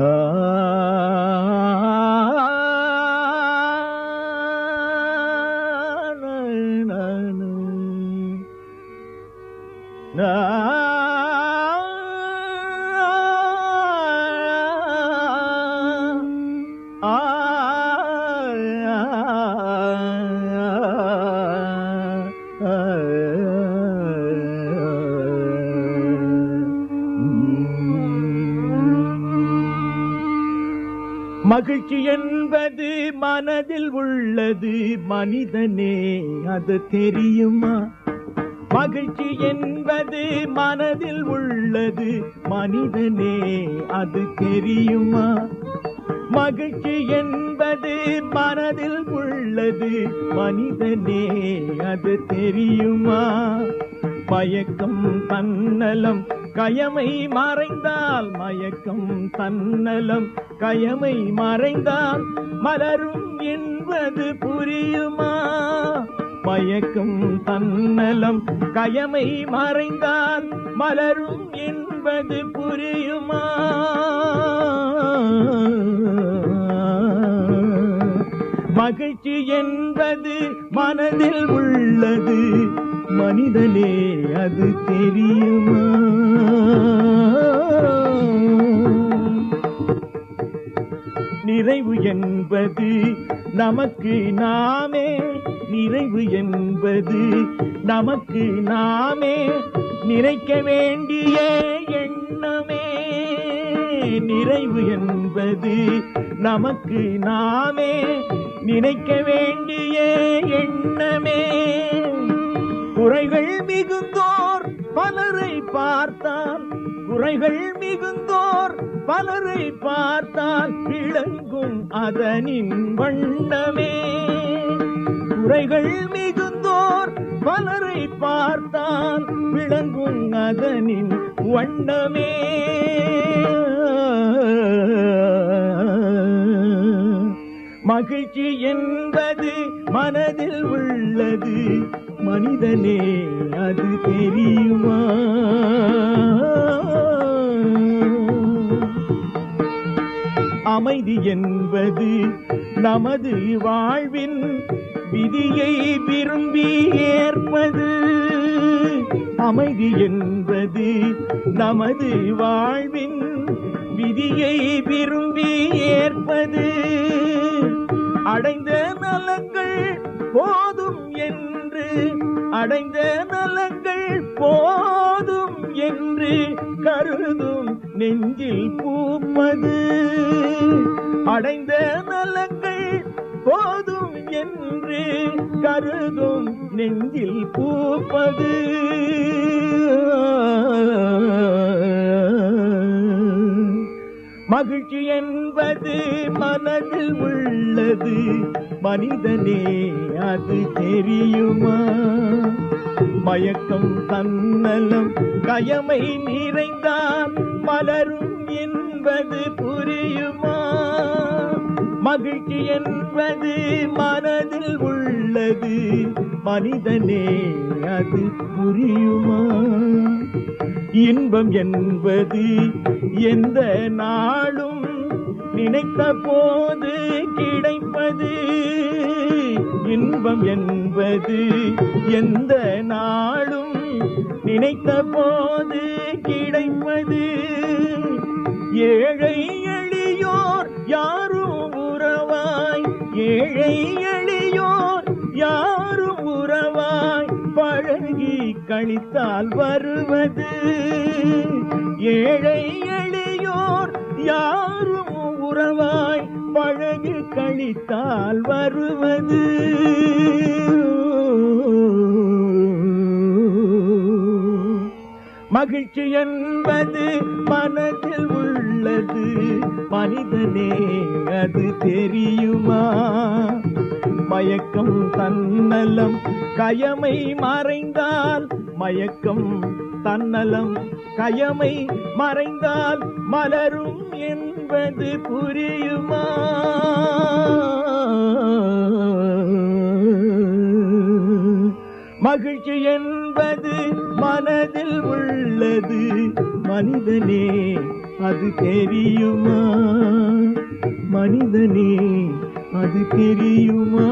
Oh, Uh... மகிழ்ச்சி என்பது மனதில் உள்ளது மனிதனே அது தெரியுமா? மகிழ்ச்சி என்பது மனதில் உள்ளது மனிதனே அது தெரியுமா? மகிழ்ச்சி என்பது மனதில் உள்ளது மனிதனே அது தெரியுமா? பயக்கம் தன்னலம் கயமை மறைந்தால் மயக்கம் தன்னலம். கயமை மறைந்தால் மலரும் என்பது புரியுமா? மயக்கம் தன்னலம். கயமை மறைந்தால் மலரும் என்பது புரியுமா? மகிழ்ச்சி என்பது மனதில் உள்ளது. மனிதனே அது தெரியுமா? நிறைவு என்பது நமக்கு நாமே. நிறைவு என்பது நமக்கு நாமே. நினைக்க வேண்டிய எண்ணமே. நிறைவு என்பது நமக்கு நாமே. நினைக்க வேண்டிய எண்ணமே. குறைகள் மிகுந்தோர் பலரை பார்த்தால் குறைகள் மிகுந்தோர் பலரை பார்த்தால் விளங்கும் அதனின் வண்ணமே. குறைகள் மிகுந்தோர் பலரை பார்த்தால் விளங்கும் அதனின் வண்ணமே. மகிழ்ச்சி என்பது மனதில் உள்ளது மனிதனே அது தெரியுமா? அமைதி என்பது நமது வாழ்வின் விதியை விரும்பி ஏற்பது. அமைதி என்பது நமது வாழ்வின் விதியை விரும்பி ஏற்பது. அடைந்த நலங்கள் போதும் என்று அடைந்த நலங்கள் போதும் என்று கருதும் நெஞ்சில் பூப்பது. அடைந்த நலங்கள் போதும் என்று கருதும் நெஞ்சில் பூப்பது. மகிழ்ச்சி என்பது மனதில் உள்ளது மனிதனே அது தெரியுமா? மயக்கம் தன்னலம் கயமை நிறைந்தான் மலரும் என்பது புரியுமா? மகிழ்ச்சி என்பது மனதில் உள்ளது. மனிதனே அது புரியுமா? இன்பம் என்பது எந்த நாளும் நினைத்த போது கிடைப்பது. இன்பம் என்பது எந்த நாளும் நினைத்த போது கிடைப்பது. ஏ ஏழை எளியோர் யாரும் உறவாய் பழகி கழித்தால் வருவது. ஏழை எளியோர் யாரும் உறவாய் பழகி கழித்தால் வருவது. மகிழ்ச்சி என்பது மனதில் உள்ளது. மனிதனே அது தெரியுமா? மயக்கம் தன்னலம் கயமை மறைந்தால் மயக்கம் தன்னலம் கயமை மறைந்தால் மலரும் என்பது புரியுமா? மகிழ்ச்சி என்பது மனதில் உள்ளது. மனிதனே அது தெரியுமா? மனிதனே அது தெரியுமா?